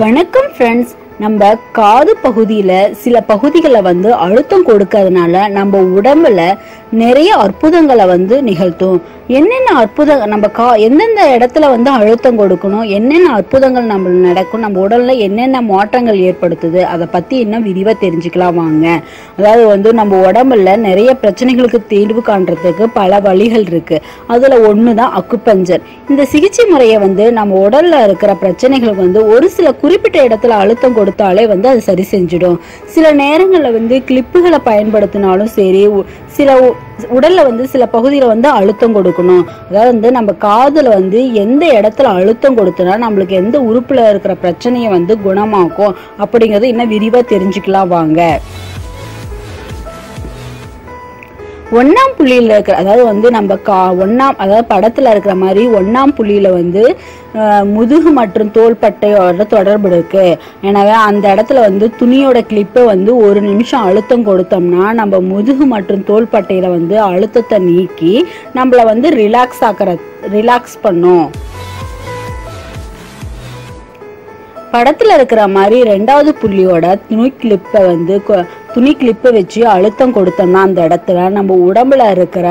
வணக்கம் ஃப்ரெண்ட்ஸ் நம்ம காது பகுதியில சில பகுதிகளை வந்து அழுத்தம் கொடுக்கறதுனால நம்ம உடம்புல நிறைய அற்புதங்களை வந்து நிகழ்த்தும். என்னென்ன அற்புதம் நம்ம கா எந்தெந்த இடத்துல வந்து அழுத்தம் கொடுக்கணும் என்னென்ன அற்புதங்கள் நம்ம நடக்கும் நம்ம உடல்ல என்னென்ன மாற்றங்கள் ஏற்படுத்துது அதை பத்தி இன்னும் விரிவாக தெரிஞ்சுக்கலாம் வாங்க. அதாவது வந்து நம்ம உடம்புல நிறைய பிரச்சனைகளுக்கு தீர்வு காண்றதுக்கு பல வழிகள் இருக்கு. அதுல தான் அக்குப்பஞ்சர். இந்த சிகிச்சை முறையை வந்து நம்ம உடல்ல இருக்கிற பிரச்சனைகளுக்கு வந்து ஒரு சில குறிப்பிட்ட இடத்துல அழுத்தம் கொடுத்தாலே வந்து அது சரி செஞ்சிடும். சில நேரங்களில் வந்து கிளிப்புகளை பயன்படுத்தினாலும் சரி சில உடலில் வந்து சில பகுதியில் வந்து அழுத்தம் கொடுக்கணும். அதாவது வந்து நம்ம காதில் வந்து எந்த இடத்துல அழுத்தம் கொடுத்தனா நம்மளுக்கு எந்த உறுப்பில் இருக்கிற பிரச்சனையை வந்து குணமாக்கும் அப்படிங்கிறது இன்னும் விரிவாக தெரிஞ்சுக்கலாம் வாங்க. ஒன்றாம் புள்ளியில இருக்கிற அதாவது வந்து நம்ம கா ஒன்றாம் அதாவது படத்துல இருக்கிற மாதிரி ஒன்றாம் புள்ளியில வந்து முதுகு மற்றும் தோள்பட்டையோட தொடர்பு இருக்கு. எனவே அந்த இடத்துல வந்து துணியோட கிளிப்பை வந்து ஒரு நிமிஷம் அழுத்தம் கொடுத்தோம்னா நம்ம முதுகு மற்றும் தோள்பட்டையில வந்து அழுத்தத்தை நீக்கி நம்மள வந்து ரிலாக்ஸ் ஆக்கிற ரிலாக்ஸ் பண்ணும். படத்துல இருக்கிற மாதிரி ரெண்டாவது புள்ளியோட துணி கிளிப்பை வந்து கொ- துணி கிளிப்பை வச்சு அழுத்தம் கொடுத்தோம்னா அந்த இடத்துல நம்ம உடம்புல இருக்கிற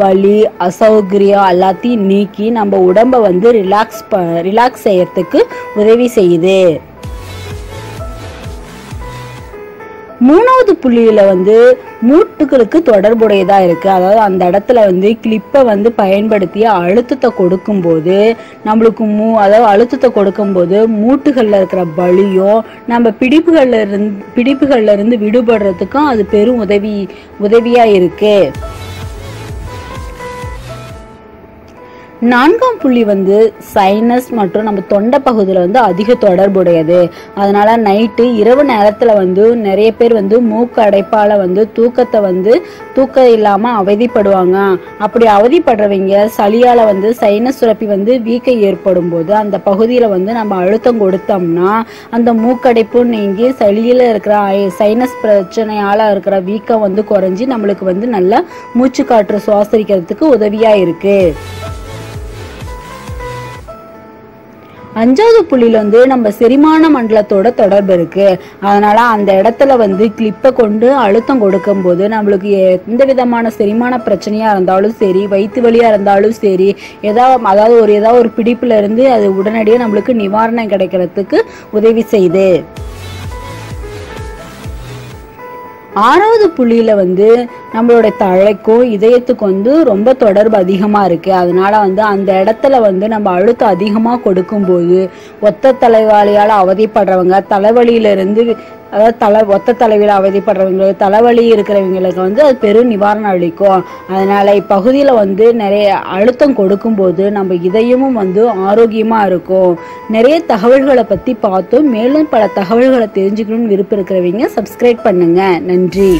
வலி அசௌகரியம் எல்லாத்தையும் நீக்கி நம்ம உடம்ப வந்து ரிலாக்ஸ் ப ரிலாக்ஸ் செய்யறதுக்கு உதவி செய்யுது. மூணாவது புள்ளியில் வந்து மூட்டுகளுக்கு தொடர்புடையதாக இருக்குது அதாவது அந்த இடத்துல வந்து கிளிப்பை வந்து பயன்படுத்தி அழுத்தத்தை கொடுக்கும்போது நம்மளுக்கு மூ அதாவது அழுத்தத்தை கொடுக்கும்போது மூட்டுகளில் இருக்கிற வலியும் நம்ம பிடிப்புகளில் இருந்து பிடிப்புகளில் இருந்து விடுபடுறதுக்கும் அது பெரும் உதவி உதவியாக இருக்குது நான்காம் புள்ளி வந்து சைனஸ் மற்றும் நம்ம தொண்டை பகுதியில் வந்து அதிக தொடர்புடையது. அதனால நைட்டு இரவு நேரத்தில் வந்து நிறைய பேர் வந்து மூக்கு அடைப்பால் வந்து தூக்கத்தை வந்து தூக்கம் இல்லாமல் அவதிப்படுவாங்க. அப்படி அவதிப்படுறவங்க சளியால் வந்து சைனஸ் சுரப்பி வந்து வீக்கம் ஏற்படும் போது அந்த பகுதியில் வந்து நம்ம அழுத்தம் கொடுத்தோம்னா அந்த மூக்கடைப்பு நீங்கி சளியில் இருக்கிற ஐ- சைனஸ் பிரச்சனையால் இருக்கிற வீக்கம் வந்து குறைஞ்சி நம்மளுக்கு வந்து நல்லா மூச்சு காற்று சுவாசரிக்கிறதுக்கு உதவியாக இருக்குது அஞ்சாவது புள்ளியில வந்து நம்ம செரிமான மண்டலத்தோட தொடர்பு இருக்கு. அதனால அந்த இடத்துல வந்து கிளிப்பை கொண்டு அழுத்தம் கொடுக்கும் போது நம்மளுக்கு எந்த விதமான செரிமான பிரச்சனையா இருந்தாலும் சரி வயிற்று வலியா இருந்தாலும் சரி ஏதாவது அதாவது ஒரு ஏதாவது ஒரு பிடிப்புல இருந்து அது உடனடியாக நம்மளுக்கு நிவாரணம் கிடைக்கிறதுக்கு உதவி செய்யுது ஆறாவது புள்ளியில வந்து நம்மளோட தழைக்கும் இதயத்துக்கும் வந்து ரொம்ப தொடர்பு அதிகமா இருக்கு. அதனால வந்து அந்த இடத்துல வந்து நம்ம அழுத்தம் அதிகமா கொடுக்கும்போது ஒத்த தலைவாளியால் அவதிப்படுறவங்க தலைவலியில இருந்து அதாவது தலை ஒத்த தலைவில் அவதிப்படுறவங்களுக்கு தலைவலி இருக்கிறவங்களுக்கு வந்து அது பெரும் நிவாரணம் அளிக்கும். அதனால் இப்பகுதியில் வந்து நிறைய அழுத்தம் கொடுக்கும்போது நம்ம இதயமும் வந்து ஆரோக்கியமாக இருக்கும். நிறைய தகவல்களை பற்றி பார்த்தோம். மேலும் பல தகவல்களை தெரிஞ்சுக்கணும்னு விருப்பம் இருக்கிறவங்க சப்ஸ்கிரைப் பண்ணுங்கள் நன்றி.